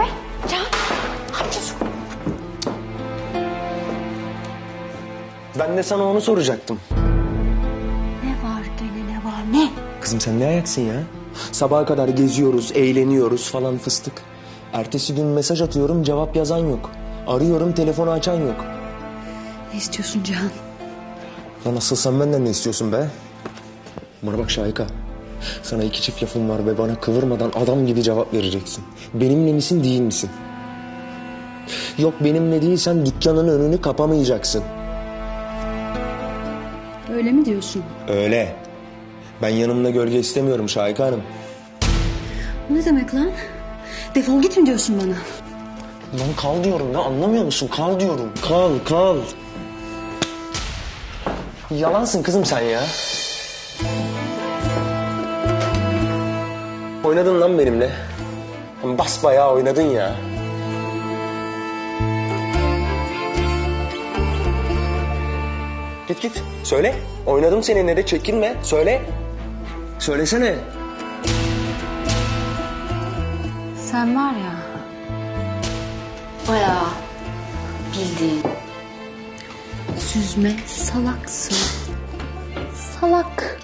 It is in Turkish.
be? Ya ne yapacağız? Ben de sana onu soracaktım. Ne var gene ne var ne? Kızım sen ne ayaksın ya? Sabaha kadar geziyoruz, eğleniyoruz falan fıstık. Ertesi gün mesaj atıyorum cevap yazan yok. Arıyorum telefonu açan yok. Ne istiyorsun Cihan? Lan asıl sen benden ne istiyorsun be? Bana bak Şahika. Sana iki çift lafım var ve bana kıvırmadan adam gibi cevap vereceksin. Benimle misin değil misin? Yok benimle değilsen dükkanın önünü kapamayacaksın. Öyle mi diyorsun? Öyle. Ben yanımda gölge istemiyorum Şahika Hanım. Bu ne demek lan? Defol git mi diyorsun bana? Lan kal diyorum ya anlamıyor musun? Kal diyorum. Kal kal. Yalansın kızım sen ya. Oynadın lan benimle. Basbayağı oynadın ya. Git git. Söyle. Oynadım seninle de çekinme. Söyle. Söylesene. Sen var ya... Bayağı bildiğin... Süzme salaksın. Salak.